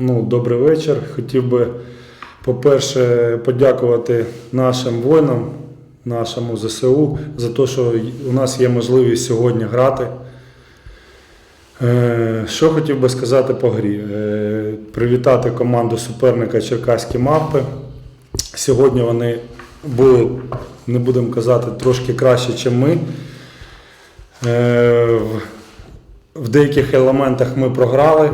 Ну, добрий вечір. Хотів би, по-перше, подякувати нашим воїнам, нашому ЗСУ за те, що у нас є можливість сьогодні грати. Е, Що хотів би сказати по грі? Е, Привітати команду суперника Черкаські мавпи. Сьогодні вони були, не будемо казати, трошки краще, ніж ми. Е, В деяких елементах ми програли,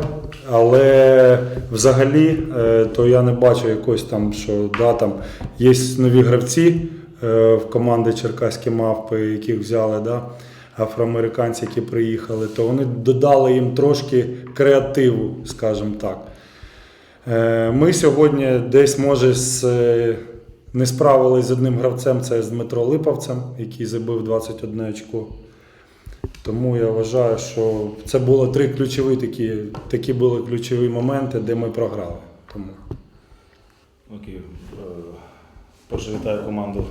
але взагалі е, то я не бачу якось там, що да, там є нові гравці е, в команди Черкаські мавпи, яких взяли, да, афроамериканці, які приїхали, то вони додали їм трошки креативу, скажімо так. Е, Ми сьогодні десь, може, з, не справились з одним гравцем, це з Дмитро Липовцем, який забив 21 очко. Тому я вважаю, що це було три ключові такі, такі були ключові моменти, де ми програли. Тому. Окей. Е, Перше вітаю команду,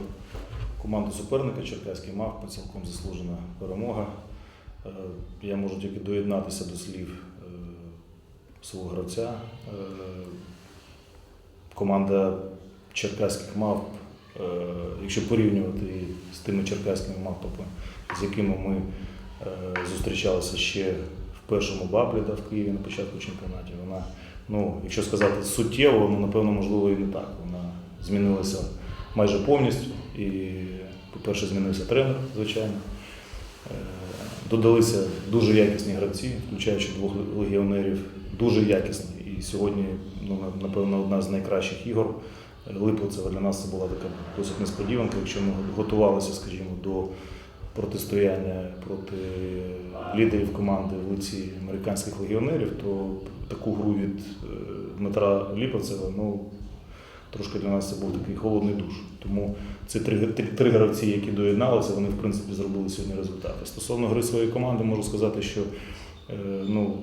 команду суперника Черкаський Мавпи, цілком заслужена перемога. Е, Я можу тільки доєднатися до слів е, свого гравця. Команда черкаських мавп, якщо порівнювати з тими черкаськими мавпами, з якими ми зустрічалися ще в першому баблі да, в Києві на початку чемпіонату, вона ну, якщо сказати суттєво, ну напевно, можливо, і не так. Вона змінилася майже повністю. І, по-перше, змінився тренер, звичайно. Е, Додалися дуже якісні гравці, включаючи двох легіонерів, дуже якісні. І сьогодні, ну, напевно, одна з найкращих ігор. Липовцева для нас це була така досить несподіванка, якщо ми готувалися, скажімо, до протистояння проти лідерів команди в лиці американських легіонерів, то таку гру від е, Дмитра Ліповцева, ну, трошки для нас це був такий холодний душ. Тому ці три, три, гравці, які доєдналися, вони в принципі зробили сьогодні результати. Стосовно гри своєї команди, можу сказати, що е, ну,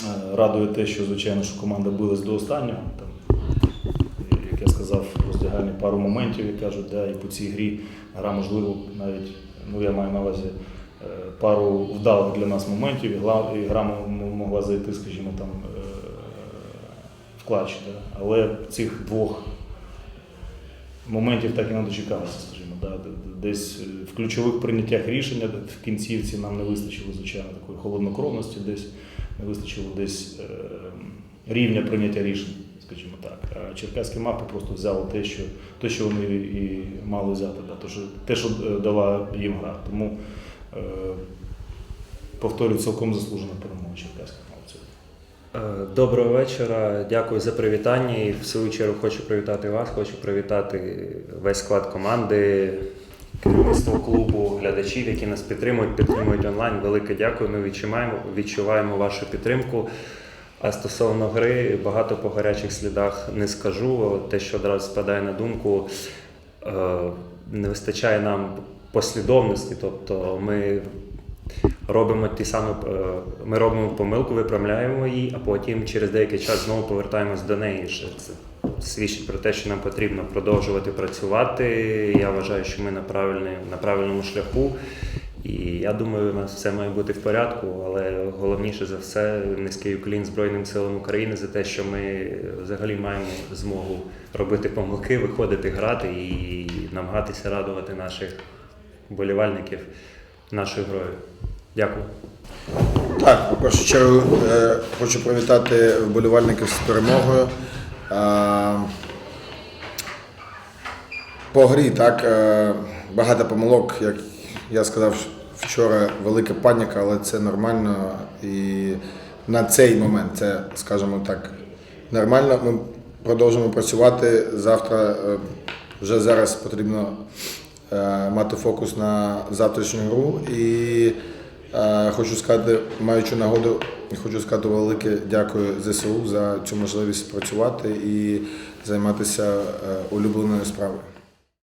е, радує те, що звичайно, що команда билась до останнього. Там, як я сказав, роздягальні пару моментів, як кажуть, да, і по цій грі гра, можливо, навіть, ну я маю на увазі е, пару вдалих для нас моментів, і гра могла зайти, скажімо, там е, в клатч. Да. Але цих двох моментів так і не дочекалися, скажімо. Да. Десь е, в ключових прийняттях рішення в кінцівці нам не вистачило, звичайно, такої холоднокровності, десь не вистачило десь рівня прийняття рішень, скажімо так. А черкаські мапи просто взяли те, що, те, що вони і мали взяти, да. те, що, е, дала їм гра. Тому е, повторюю, цілком заслужена перемога черкаських мавців. Е, Доброго вечора, дякую за привітання. І в свою чергу хочу привітати вас, хочу привітати весь склад команди, керівництво клубу, глядачів, які нас підтримують, підтримують онлайн. Велике дякую. Ми відчуваємо, відчуваємо вашу підтримку. А стосовно гри, багато по гарячих слідах не скажу. Те, що одразу спадає на думку, е, не вистачає нам послідовності. Тобто ми робимо ті самі, е, ми робимо помилку, виправляємо її, а потім через деякий час знову повертаємось до неї. Це свідчить про те, що нам потрібно продовжувати працювати. Я вважаю, що ми на, на правильному шляху. І я думаю, у нас все має бути в порядку, але головніше за все низький уклін Збройним силам України за те, що ми взагалі маємо змогу робити помилки, виходити грати і намагатися радувати наших вболівальників нашою грою. Дякую. Так, в першу чергу е, хочу привітати вболівальників з перемогою. Е, По грі, так, е, багато помилок, як я сказав вчора, велика паніка, але це нормально. І на цей момент це, скажімо так, нормально. Ми продовжимо працювати. Завтра е, вже зараз потрібно е, мати фокус на завтрашню гру. І е, хочу сказати, маючи нагоду, хочу сказати велике дякую ЗСУ за цю можливість працювати і займатися улюбленою справою.